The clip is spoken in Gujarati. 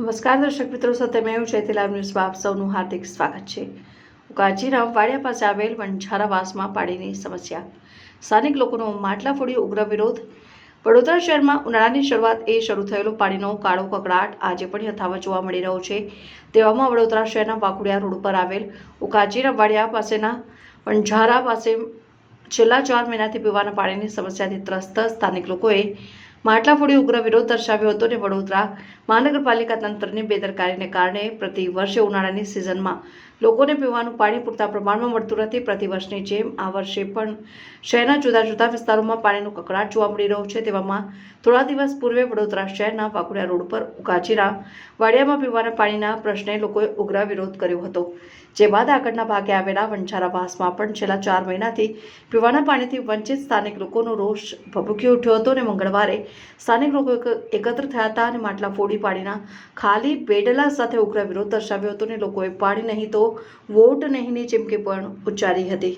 નમસ્કાર દર્શક મિત્રો, સાથે મેં જયતી લાઈવ ન્યૂઝમાં આપ સૌનું હાર્દિક સ્વાગત છે. કાજીરામ વાડિયા પાસે આવેલ વણઝારાવાસમાં પાણીની સમસ્યા. સ્થાનિક લોકોનો માટલા ફોડી ઉગ્ર વિરોધ. વડોદરા શહેરમાં ઉનાળાની શરૂઆત એ શરૂ થયેલો પાણીનો કાળો કકડાટ આજે પણ યથાવત જોવા મળી રહ્યો છે. તેવામાં વડોદરા શહેરના વાકુડિયા રોડ પર આવેલ ઉકાજીરામ વાડિયા પાસેના વણઝારા પાસે છેલ્લા ચાર મહિનાથી પીવાના પાણીની સમસ્યાથી ત્રસ્ત સ્થાનિક લોકોએ માટલા ફોડી ઉગ્ર વિરોધ દર્શાવ્યો હતો અને વડોદરા મહાનગરપાલિકા તંત્રની બેદરકારીને કારણે પ્રતિ વર્ષે ઉનાળાની સિઝનમાં લોકોને પીવાનું પાણી પૂરતા પ્રમાણમાં મળતું નથી. પ્રતિ વર્ષની જેમ આ વર્ષે પણ શહેરના જુદા જુદા વિસ્તારોમાં પાણીનો કકડાટ જોવા મળી રહ્યો છે. તેવામાં થોડા દિવસ પૂર્વે વડોદરા શહેરના વાઘોડિયા રોડ પર ઉકાજીરા વાડિયામાં પીવાના પાણીના પ્રશ્ને લોકોએ ઉગ્ર વિરોધ કર્યો હતો. જે બાદ આગળના ભાગે આવેલા વંજારાવાસમાં પણ છેલ્લા ચાર મહિનાથી પીવાના પાણીથી વંચિત સ્થાનિક લોકોનો રોષ ભભૂકી ઉઠ્યો હતો અને મંગળવારે સ્થાનિક લોકો એકત્ર થયા હતા અને માટલા ફોડી પાડીના ખાલી પેડલા સાથે ઉગ્ર વિરોધ દર્શાવ્યો હતો અને લોકોએ પાણી નહીં તો વોટ નહીંની ચીમકી પણ ઉચ્ચારી હતી.